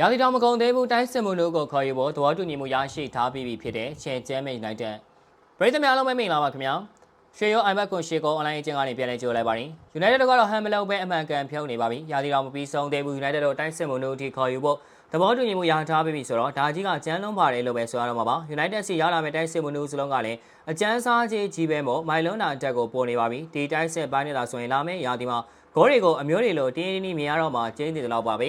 ရာသီတော်မကုန်သေးဘူးတိုင်းစစ်မှုတို့ကိုခေါ်ယူဖို့သဘောတူညီမှုရရှိထားပြီးပြီဖြစ်တဲ့ချဲကျဲမိတ်နိုင်တဲ့ပြည်သူများလုံးပဲမင်္ဂလာပါခင်ဗျာရွှေရော iMac ကိုရှေကောအွန်လိုင်းအကျဉ်းကနေပြန်လည်ကြိုလိုက်ပါရင် United တို့ကတော့ဟန်မလုံးပဲအမှန်ကန်ဖြုံးနေပါပြီရာသီတော်မပြီးဆုံးသေးဘူး United တို့တိုင်းစစ်မှုတို့အထိခေါ်ယူဖို့သဘောတူညီမှုရထားပြီးပြီဆိုတော့ဒါကြီးကကျန်းလုံးပါတယ်လို့ပဲဆိုရတော့မှာပါ United စီရောက်လာမယ့်တိုင်းစစ်မှုတို့စလုံးကလည်းအကျန်းစားကြီးကြီးပဲမို့မိုင်လွန်းနာတက်ကိုပေါ်နေပါပြီဒီတိုင်းစစ်ပိုင်းနေတာဆိုရင်လာမယ့်ရာသီမှာဂိုးတွေကိုအမျိုးတွေလိုတင်းတင်းမြင်ရတော့မှကျင်းနေတယ်လို့ပါပဲ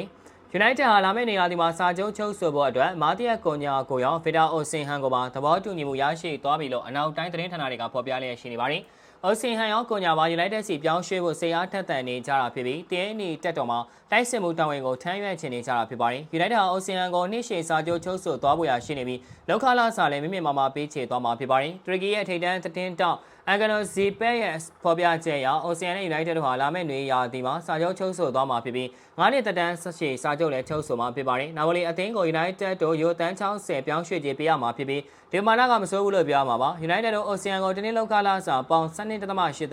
United ဟာလာမယ့်နေရာဒီမှာစာချုပ်ချုပ်ဆိုဖို့အတွက်မာတီယက်ကွန်ညာကိုရောဖီတာအိုစင်ဟန်ကိုပါသဘောတူညီမှုရရှိသွားပြီလို့အနောက်တိုင်းသတင်းဌာနတွေကဖော်ပြလျက်ရှိနေပါတယ်။ အိုစင်ဟန်ရောကွန်ညာပါ United စီပြောင်းရွှေ့ဖို့စေအားထက်သန်နေကြတာဖြစ်ပြီးတင်းနီတက်တော်မှာတိုက်စစ်မှုတာဝန်ကိုထမ်းရွက်ချင်နေကြတာဖြစ်ပါတယ်။ United ဟာအိုစင်ဟန်ကိုနှိရှေစာချုပ်ချုပ်ဆိုသွားဖို့ရရှိနေပြီးလောက်ခလာစာလည်းမိမိမာမာပေးချေသွားမှာဖြစ်ပါတယ်။တူရကီရဲ့ထိပ်တန်းသတင်းတောက်အန်ဂနိုဇီပက်ရဲ့ဖော်ပြချက်အရအိုဆီယန်နဲ့ United တို့ဟာလာမယ့်နွေရာသီမှာစာချုပ်ချုပ်ဆိုသွားမှာဖြစ်ပြီး9နှစ်သက်တမ်းဆက်ရှိစာချုပ်လည်းချုပ်ဆိုမှာဖြစ်ပါတယ်။နာဝလီအသင်းကို United တို့ရိုတန်း60ပြောင်းရွှေ့ခြင်းပေးရမှာဖြစ်ပြီးဒီမာနာကမစိုးဘူးလို့ပြောရမှာပါ။ United တို့အိုဆီယန်ကိုတင်းတင်းလောက်ကားလာစာပေါင်7.8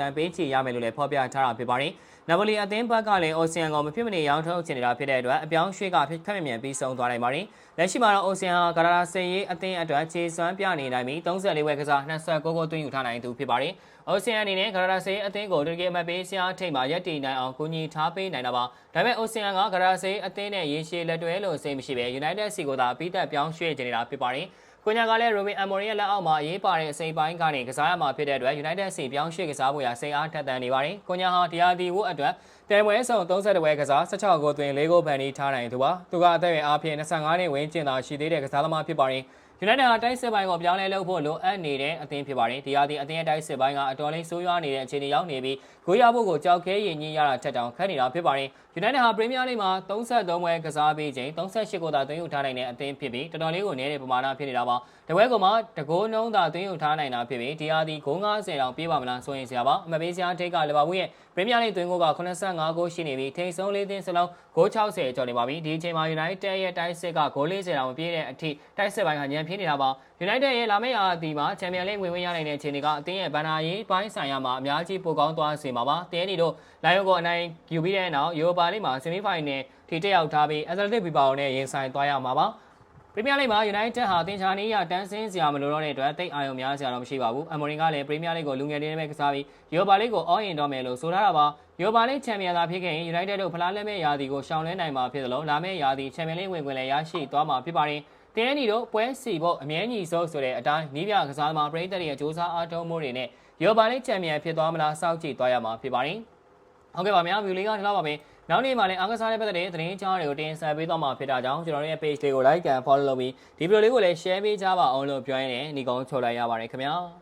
တန်းပေးချေရမယ်လို့လည်းဖော်ပြထားတာဖြစ်ပါတယ်။နာဝလီအသင်းဘက်ကလည်းအိုဆီယန်ကိုမဖြစ်မနေရောင်းထုတ်ချင်နေတာဖြစ်တဲ့အတွက်အပြောင်းရွှေ့ကဖြစ်ခက်မြမြန်ပြီးဆုံးသွားနိုင်ပါတယ်။လက်ရှိမှာတော့အိုဆီယန်ဟာကာရာဆေးရေးအသင်းအတွက်ခြေစွမ်းပြနေနိုင်ပြီး34ဝက်ကစား29ဂိုးသွင်းယူထားနိုင်သူဖြစ်ပါတယ်။အိုဆီယန်အနေနဲ့ကာရာဆေးအသင်းကိုတကယ်မပေးစရာထိတ်မှာရက်တည်နိုင်အောင်ကူညီထားပေးနိုင်တာပါ။ဒါပေမဲ့အိုဆီယန်ကကာရာဆေးအသင်းနဲ့ရေရှည်လက်တွဲလို့စိတ်မရှိဘဲ United စီကိုသာအပိသက်ပြောင်းရွှေ့နေတာဖြစ်ပါတယ်။ကွန်ညာကလည်း Robin Amorim ရဲ့လက်အောက်မှာအရေးပါတဲ့အစိပ်ပိုင်းကနေကစားရမှာဖြစ်တဲ့အတွက် United စီပြောင်းရွှေ့ကစားဖို့ရစိတ်အားထက်သန်နေပါတယ်။ကွန်ညာဟာတရားဒီဝတ်အတွက်တဲပွဲဆောင်32ပွဲကစား16ဂိုးသွင်း4ဂိုးဖန်တီးထားနိုင်သူပါ။သူကအသက်အရွယ်အားဖြင့်25နှစ်ဝန်းကျင်သာရှိသေးတဲ့ကစားသမားဖြစ်ပါတ ယ်။ United ဟာတိုက်စစ်ပိုင်းကိုပြောင်းလဲလုပ်ဖို့လိုအပ်နေတဲ့အသင်းဖြစ်ပါတယ်။ဒီဟာဒီအသင်းရဲ့တိုက်စစ်ပိုင်းကအတော်လေးဆိုးရွားနေတဲ့အခြေအနေရောက်နေပြီးဂိုးရဖို့ကိုကြောက်ခဲရင်ကြီးရတာထက်တောင်ခက်နေတာဖြစ်ပါတယ်။ United ဟာ Premier League မှာ33ပွဲကစားပြီးချိန်38ဂိုးသာသွင်းယူထားနိုင်တဲ့အသင်းဖြစ်ပြီးတော်တော်လေးကိုနည်းတဲ့ပမာဏဖြစ်နေတာပါ။တပွဲကမှတကိုးနှုံးသာသွင်းယူထားနိုင်တာဖြစ်ပြီးဒီဟာဒီဂိုး90တောင်ပြေးပါမလားဆိုရင်ဆရာပါ။အမပေးစရာထိတ်ကလီဗာပူးရဲ့ Premier League သွင်းဂိုးက85ဂိုးရှိနေပြီးထိတ်ဆုံးလေးသင်းစလုံးဂိုး60ကျော်နေပါပြီ။ဒီအချိန်မှာ United ရဲ့တိုက်စစ်ကဂိုး40တောင်မပြေးတဲ့အထိတိုက်စစ်ပိုင်းကညံပြင်းနေတာပါ။ United ရဲ့လာမယ့်ရာသီမှာချန်ပီယံလိဝင်ဝင်ရနိုင်တဲ့အခြေအနေကအသင်းရဲ့ဘန်နာရေးပိုင်းဆိုင်ရာမှာအများကြီးပိုကောင်းသွားစေမှာပါ။တင်းနီတို့လိုင်ယိုကိုအနိုင်ယူပြီးတဲ့နောက်ယူရိုပါလိမှာဆီမီဖိုင်နယ်ထိတက်ရောက်ထားပြီးအက်တလက်တစ်ဘီဘာအိုနဲ့ရင်ဆိုင်သွားရမှာပါ။ပရီးမီးယားလိမှာ United ဟာတင်ချာနေရတန်းစင်းစရာမလိုတော့တဲ့အတွက်တိတ်အာရုံများစရာတော့မရှိပါဘူး။အမေရိကလည်းပရီးမီးယားလိကိုလူငယ်တွေနဲ့ပဲကစားပြီးယူရိုပါလိကိုအောင်းရင်တော့မယ်လို့ဆိုထားတာပါ။ယူရိုပါလိချန်ပီယံသာဖြစ်ခဲ့ရင် United တို့ဖလားလက်မဲ့ရာသီကိုရှောင်လွှဲနိုင်မှာဖြစ်သလိုလာမယ့်ရာသီချန်ပီယံလိဝင်ခွင့်လည်းရရှိသွားမှာဖြစ်ပါတယ်။ တင်းနီတို့ပွဲစီဖို့အမြဲညီစိုးဆိုတဲ့အတိုင်းနီးပြကစားသမားပရိသတ်ရဲ့စ조사အားထုတ်မှုတွေနဲ့ယူရိုပါလိချန်ပီယံဖြစ်သွားမလားစောင့်ကြည့်သွားရမှာဖြစ်ပါတယ်။ဟုတ်ကဲ့ပါများဗီဒီယိုလေးကဒီလောက်ပါပဲ။နောက်နေ့မှလည်းအားကစားတဲ့ပတ်သက်တဲ့သတင်းကြားတွေကိုတင်ဆက်ပေးသွားမှာဖြစ်တာကြောင့်ကျွန်တော်တို့ရဲ့ page လေးကို like and follow လုပ်ပြီးဒီဗီဒီယိုလေးကိုလည်း share ပေးကြပါအောင်လို့ပြောရင်းနဲ့ညီကုန်းချုပ်လိုက်ရပါတယ်ခင်ဗျာ။